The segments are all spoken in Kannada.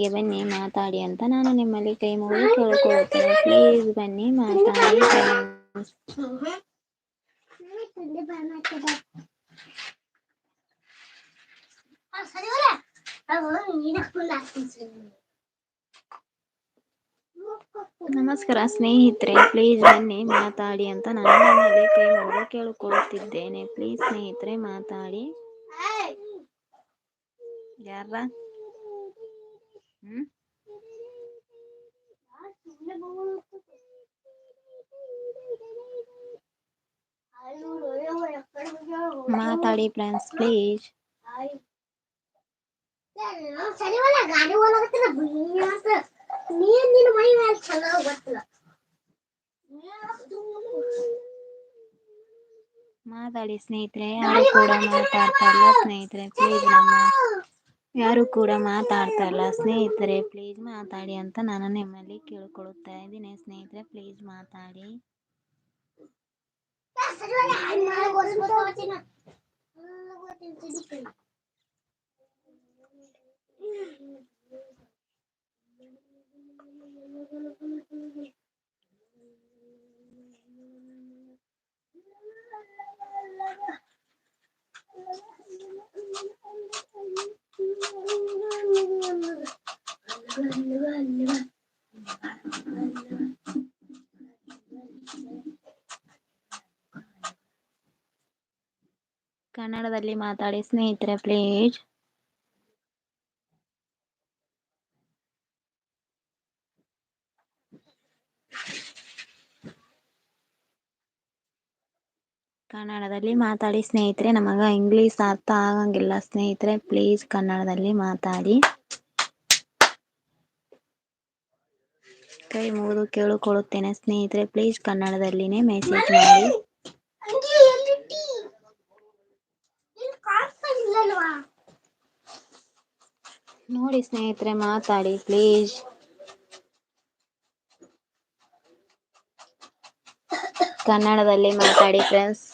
ಲೈವಿಗೆ ಬನ್ನಿ, ಮಾತಾಡಿ ಅಂತ ನಾನು ನಿಮ್ಮಲ್ಲಿ ಕೈ ಮುಗಿದು ಕೇಳ್ಕೊಳ್ತೇನೆ. ಪ್ಲೀಸ್ ಬನ್ನಿ, ಮಾತಾಡಿ. ನಮಸ್ಕಾರ ಸ್ನೇಹಿತರೆ ಪ್ಲೀಸ್ ಬನ್ನಿ, ಮಾತಾಡಿ ಅಂತ ನಾನು ನಿಮ್ಮಲ್ಲಿ ಕೈ ಮುಗಿದು ಕೇಳ್ಕೊಳ್ತಿದ್ದೇನೆ. ಪ್ಲೀಸ್ ಸ್ನೇಹಿತರೆ, ಮಾತಾಡಿ. ಯಾರ? ಹ್ಮ್ ಮಾತಾಡಿ ಫ್ರೆಂಡ್ಸ್ ಪ್ಲೀಸ್ ಸರಿವಲ್ಲ ಗಾಡಿ ಒಳಗತ್ತಿನ ನೀನ್ ನಿನ್ನ ಮೈ ಮೇಲೆ ಚಲೋ ಗೊತ್ತಿಲ್ಲ ಮಾತಾಡಿ ಸ್ನೇಹಿತರೆ ಯಾರು ಕೂಡ ಮಾತಾಡ್ತಾ ಇಲ್ಲ ಸ್ನೇಹಿತರೆ. ಪ್ಲೀಸ್ ನಮ್ಮ ಯಾರು ಕೂಡ ಮಾತಾಡ್ತಾ ಇಲ್ಲ. ಸ್ನೇಹಿತರೆ ಪ್ಲೀಸ್ ಮಾತಾಡಿ ಅಂತ ನಾನು ನಿಮ್ಮಲ್ಲಿ ಕೇಳ್ಕೊಳ್ತಾ ಇದ್ದೀನಿ. ಸ್ನೇಹಿತರೆ ಪ್ಲೀಸ್ ಮಾತಾಡಿ ಸರಿವಲ್ಲ ಹಾಳು ಮಾಡಿ ಓಡಿಸ್ಬಿಟ್ಟು ಹೋಗ್ತೀನಿ. ಕನ್ನಡದಲ್ಲಿ ಮಾತಾಡಿ ಸ್ನೇಹಿತರೆ ಪ್ಲೀಸ್ ಕನ್ನಡದಲ್ಲಿ ಮಾತಾಡಿ ಸ್ನೇಹಿತರೆ, ನಮಗ ಇಂಗ್ಲಿಷ್ ಅರ್ಥ ಆಗಂಗಿಲ್ಲ ಸ್ನೇಹಿತರೆ ಪ್ಲೀಸ್ ಕನ್ನಡದಲ್ಲಿ ಮಾತಾಡಿ. ಕೈ ಮುಗಿದು ಕೇಳಿಕೊಳ್ಳುತ್ತೇನೆ ಸ್ನೇಹಿತರೆ ಪ್ಲೀಸ್ ಕನ್ನಡದಲ್ಲಿನೇ ಮೆಸೇಜ್ ಮಾಡಿ? ನೋಡಿ ಸ್ನೇಹಿತರೆ, ಮಾತಾಡಿ ಪ್ಲೀಸ್ ಕನ್ನಡದಲ್ಲಿ ಮಾತಾಡಿ ಫ್ರೆಂಡ್ಸ್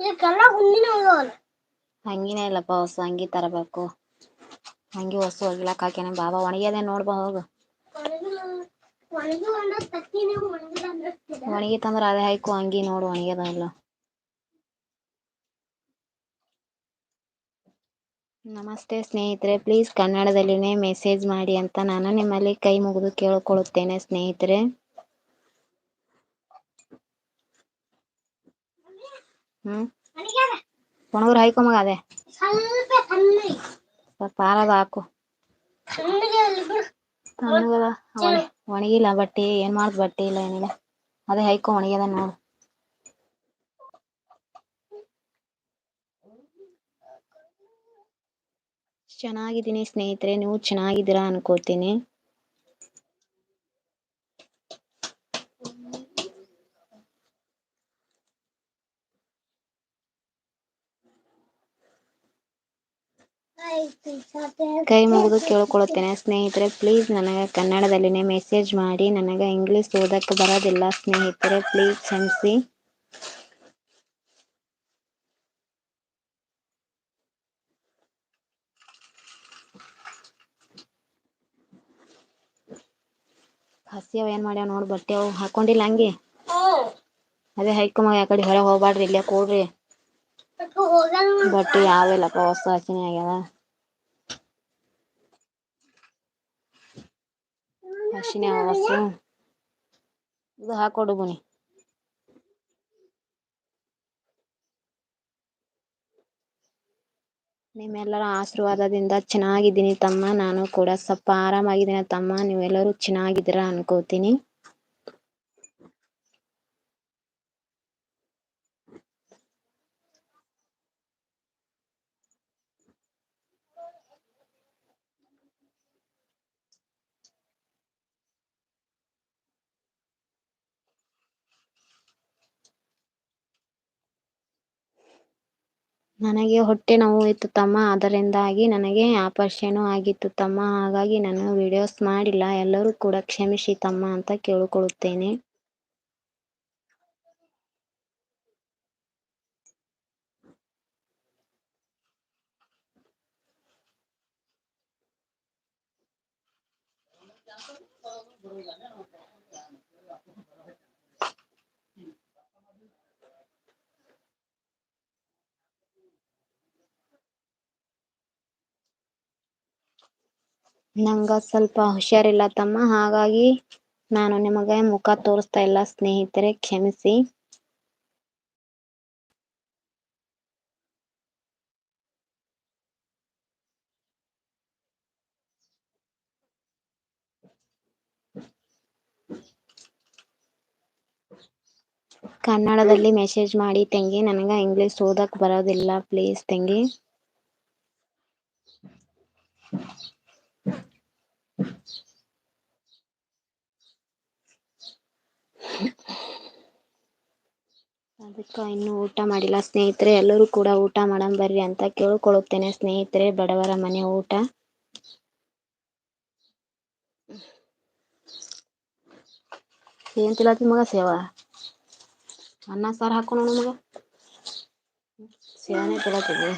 ಇದಕ್ಕೆಲ್ಲ ಹುಲ್ಲಿನ ಹೋಗವಲ್ಲ. ಹಂಗಿನೇ ಇಲ್ಲಪ್ಪ ಹೊಸ ಅಂಗಿ ತರಬೇಕು ಹಂಗಿ ಹೊಸ ಒಗಿಲಕ್ ಹಾಕ್ಯಾನ ಬಾಬಾ ಒಣಗ್ಯದೆ ನೋಡ್ಬಾ ಹೋಗು. ಒಣಗಿತ್ತಂದ್ರ ಅದೇ ಹಾಯ್ಕು ಅಂಗಿ ನೋಡು ಒಣಗ್ಯದ ಇಲ್ಲ ನಮಸ್ತೆ ಸ್ನೇಹಿತರೆ ಪ್ಲೀಸ್ ಕನ್ನಡದಲ್ಲಿನೇ ಮೆಸೇಜ್ ಮಾಡಿ ಅಂತ ನಾನು ನಿಮ್ಮಲ್ಲಿ ಕೈ ಮುಗಿದು ಕೇಳಿಕೊಳ್ಳುತ್ತೇನೆ ಸ್ನೇಹಿತರೆ ಹ್ಮ್. ಒಣಗ್ಯಾದ. ಹಾಯ್ಕೊ ಮಗ ಅದೇ. ಸ್ವಲ್ಪ ಪಾಲದ ಹಾಕು. ಒಣ- ಒಣಗಿಲ್ಲ ಬಟ್ಟೆ ಏನ್ ಮಾಡ್ದ ಬಟ್ಟೆ ಇಲ್ಲ ಏನಿಲ್ಲ. ಅದೇ ಹಾಯ್ಕೊ ಒಣಗ್ಯದ ನೋಡು. ಚೆನ್ನಾಗಿದ್ದೀನಿ ಸ್ನೇಹಿತರೆ ನೀವು ಚೆನ್ನಾಗಿದ್ದೀರಾ ಅನ್ಕೋತೀನಿ. ಕೈ ಮುಗಿದು ಕೇಳಿಕೊಳ್ಳುತ್ತೇನೆ ಸ್ನೇಹಿತರೆ ಪ್ಲೀಸ್ ನನಗೆ ಕನ್ನಡದಲ್ಲಿನೇ ಮೆಸೇಜ್ ಮಾಡಿ. ನನಗೆ ಇಂಗ್ಲಿಷ್ ಓದಕ್ಕೆ ಬರೋದಿಲ್ಲ ಸ್ನೇಹಿತರೆ ಪ್ಲೀಸ್ ಕ್ಷಮಿಸಿ. ಹಸಿ ಅವ ಏನ್ ಮಾಡ್ಯಾವ ನೋಡ್, ಬಟ್ಟೆ ಅವು ಹಾಕೊಂಡಿಲ್ಲ ಹಂಗೆ. ಅದೇ ಹೈಕಮ್ಮ ಯಾಕಡೆ ಹೊರಗೆ ಹೋಗ್ಬಾಡ್ರಿ ಇಲ್ಲೇ ಕೂಡ್ರಿ. ಬಟ್ಟೆ ಯಾವಿಲ್ಲಪ್ಪ ಹೊಸ ಹಸಿನೇ ಆಗ್ಯಾವ. ಹಸಿನೇ ಹಾಸು? ಇದು ಹಾಕೊಡು ನಿಮ್ಮೆಲ್ಲರ ಆಶೀರ್ವಾದದಿಂದ ಚೆನ್ನಾಗಿದ್ದೀನಿ ತಮ್ಮ. ನಾನು ಕೂಡ ಸ್ವಲ್ಪ ಆರಾಮಾಗಿದ್ದೀನಿ ತಮ್ಮ. ನೀವೆಲ್ಲರೂ ಚೆನ್ನಾಗಿದ್ದೀರಾ ಅನ್ಕೋತೀನಿ. ನನಗೆ ಹೊಟ್ಟೆ ನೋವು ಇತ್ತು ತಮ್ಮ. ಅದರಿಂದಾಗಿ ನನಗೆ ಆಪರೇಷನ್ ಆಗಿತ್ತು ತಮ್ಮ. ಹಾಗಾಗಿ ನಾನು ವಿಡಿಯೋಸ್ ಮಾಡಿಲ್ಲ. ಎಲ್ಲರೂ ಕೂಡ ಕ್ಷಮಿಸಿ ತಮ್ಮ ಅಂತ ಕೇಳಿಕೊಳ್ಳುತ್ತೇನೆ. ನಂಗ ಸ್ವಲ್ಪ ಹುಷಾರಿಲ್ಲ ತಮ್ಮ. ಹಾಗಾಗಿ ನಾನು ನಿಮಗೆ ಮುಖ ತೋರಿಸ್ತಾ ಇಲ್ಲ. ಸ್ನೇಹಿತರೆ, ಕ್ಷಮಿಸಿ. ಕನ್ನಡದಲ್ಲಿ ಮೆಸೇಜ್ ಮಾಡಿ ತಂಗಿ. ನನಗ ಇಂಗ್ಲಿಷ್ ಓದಕ್ ಬರೋದಿಲ್ಲ. ಪ್ಲೀಸ್ ತಂಗಿ. ಅದಕ್ಕೆ ಇನ್ನೂ ಊಟ ಮಾಡಿಲ್ಲ. ಸ್ನೇಹಿತರೆ, ಎಲ್ಲರೂ ಕೂಡ ಊಟ ಮಾಡಂ ಬರ್ರಿ ಅಂತ ಕೇಳ್ಕೊಳ್ಳುತ್ತೇನೆ ಸ್ನೇಹಿತರೆ, ಬಡವರ ಮನೆ ಊಟ. ಏನ್ ತಿಳತಿ ಮಗ ಸೇವ? ಅನ್ನ, ಸಾರು ಹಾಕೋಣ ಮಗ? ಸೇವನೆ ತಿಳತಿದ್ವಿ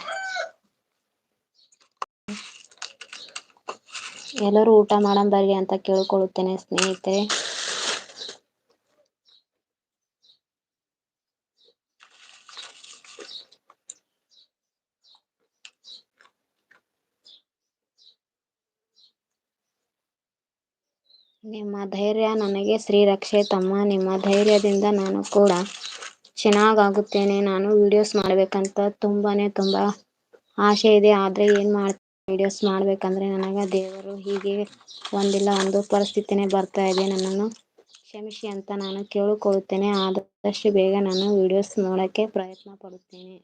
ಎಲ್ಲರೂ ಊಟ ಮಾಡಂ ಬರ್ರಿ ಅಂತ ಕೇಳ್ಕೊಳ್ಳುತ್ತೇನೆ ಸ್ನೇಹಿತರೆ. ನಿಮ್ಮ ಧೈರ್ಯ ನನಗೆ ಶ್ರೀರಕ್ಷೆ ತಮ್ಮ. ನಿಮ್ಮ ಧೈರ್ಯದಿಂದ ನಾನು ಕೂಡ ಚೆನ್ನಾಗಾಗುತ್ತೇನೆ. ನಾನು ವಿಡಿಯೋಸ್ ಮಾಡಬೇಕಂತ ತುಂಬಾನೇ ತುಂಬಾ ಆಸೆ ಇದೆ. ಆದರೆ ಏನು ಮಾಡ್ತೀನಿ ವಿಡಿಯೋಸ್ ಮಾಡ್ಬೇಕಂದ್ರೆ ನನಗೆ ದೇವರು ಹೀಗೆ ಒಂದಿಲ್ಲ, ಒಂದು ಪರಿಸ್ಥಿತಿನೇ ಬರ್ತಾ ಇದೆ. ನನ್ನನ್ನು ಕ್ಷಮಿಸಿ ಅಂತ ನಾನು ಕೇಳಿಕೊಳ್ಳುತ್ತೇನೆ. ಆದಷ್ಟು ಬೇಗ ನಾನು ವಿಡಿಯೋಸ್ ನೋಡಕ್ಕೆ ಪ್ರಯತ್ನ ಪಡುತ್ತೇನೆ.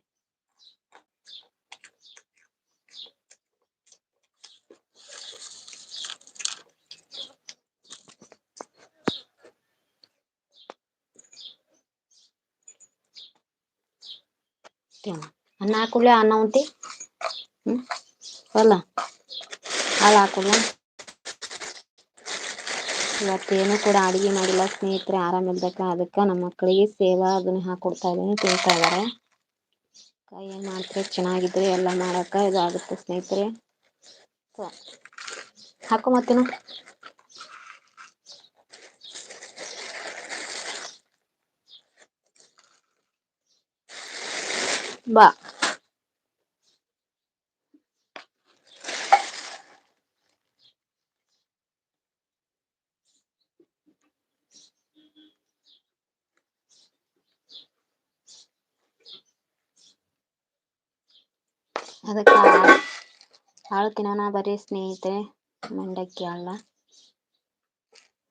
ತಿನ್ನು. ಅನ್ನ ಹಾಕುಡ್ಲೆ ಅನ್ನ ಉಂಟಿ ಹ್ಮ್ ಅಲ್ಲ ಹಾಲು ಹಾಕುಡ್ಲ ಇವತ್ತೇನು ಕೂಡ ಅಡುಗೆ ಮಾಡಿಲ್ಲ ಸ್ನೇಹಿತರೆ ಆರಾಮಿಲ್ದಕ್ಕ ಅದಕ್ಕೆ ನಮ್ಮ ಮಕ್ಕಳಿಗೆ ಸೇವಾ ಅದನ್ನ ಹಾಕೊಡ್ತಾ ಇದೀನಿ ತಿಂತಾ ಇದಾರೆ ಏನ್ ಮಾಡ್ತಾರೆ ಚೆನ್ನಾಗಿದ್ರೆ ಎಲ್ಲ ಮಾಡಾಕ ಇದಾಗುತ್ತೆ ಸ್ನೇಹಿತರೆ ಹಾಕೋ ಮತ್ತೇನು ಬಾ ಅದಕ್ಕೆ ಹಾಳು ತಿನ್ನೋಣ ಬರೀ ಸ್ನೇಹಿತರೆ, ಮಂಡಕ್ಕಿ ಅಲ್ಲ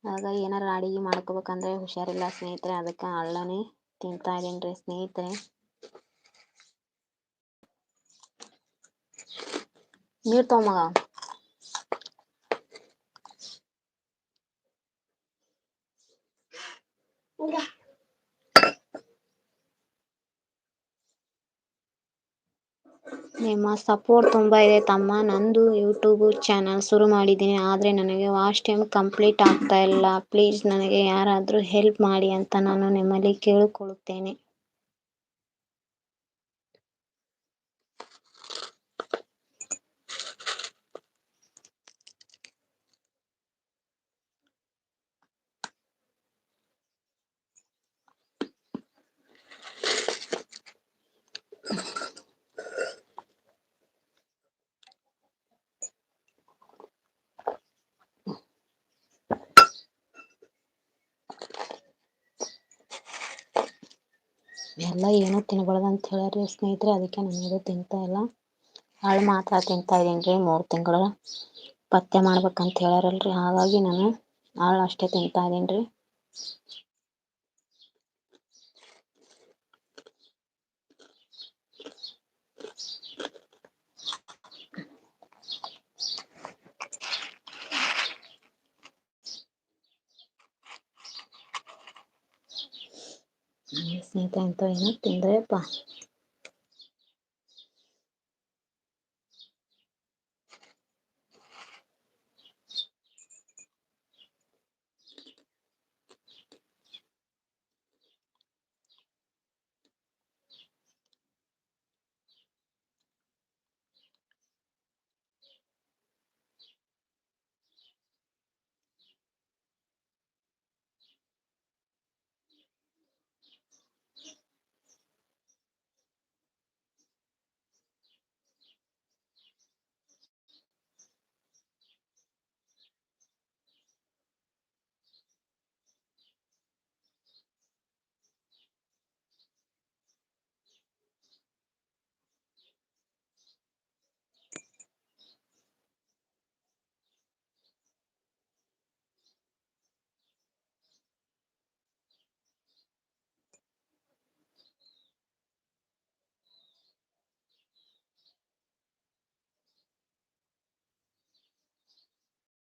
ಆಗ ಏನಾರ ಅಡಿಗೆ ಮಾಡ್ಕೋಬೇಕಂದ್ರೆ ಹುಷಾರಿಲ್ಲ ಸ್ನೇಹಿತರೆ, ಅದಕ್ಕೆ ಹಳ್ಳನೇ ತಿಂತಾ ಇದೀನ್ರಿ ಸ್ನೇಹಿತರೆ. ನೀರ್ ತಗೋ ಮಗ ನಿಮ್ಮ ಸಪೋರ್ಟ್ ತುಂಬಾ ಇದೆ ತಮ್ಮ. ನಂದು ಯೂಟ್ಯೂಬ್ ಚಾನಲ್ ಶುರು ಮಾಡಿದ್ದೀನಿ. ಆದ್ರೆ ನನಗೆ ವಾಚ್ ಟೈಮ್ ಕಂಪ್ಲೀಟ್ ಆಗ್ತಾ ಇಲ್ಲ. ಪ್ಲೀಸ್ ನನಗೆ ಯಾರಾದರೂ ಹೆಲ್ಪ್ ಮಾಡಿ ಅಂತ ನಾನು ನಿಮ್ಮಲ್ಲಿ ಕೇಳಿಕೊಳ್ಳುತ್ತೇನೆ. ಎಲ್ಲ ಏನೂ ತಿನ್ಬಾರ್ದು ಅಂತ ಹೇಳ್ಯಾರಿ ಸ್ನೇಹಿತರೆ, ಅದಕ್ಕೆ ನಾನು ತಿಂತಾ ಇಲ್ಲ. ಹಾಳು ಮಾತ್ರ ತಿಂತಾ ಇದೀನಿ ರೀ ಮೂರು ತಿಂಗಳು. ಪಥ್ಯ ಮಾಡ್ಬೇಕಂತ ಹೇಳ್ಯಾರಲ್ರಿ, ಹಾಗಾಗಿ ನಾನು ಹಾಳು ಅಷ್ಟೇ ತಿಂತಾ ಇದೀನಿ ರೀ. ಸ್ನೇಹಿತರೆ ಅಂತ ಏನೋ ತಿಂದ್ರೆಪ್ಪ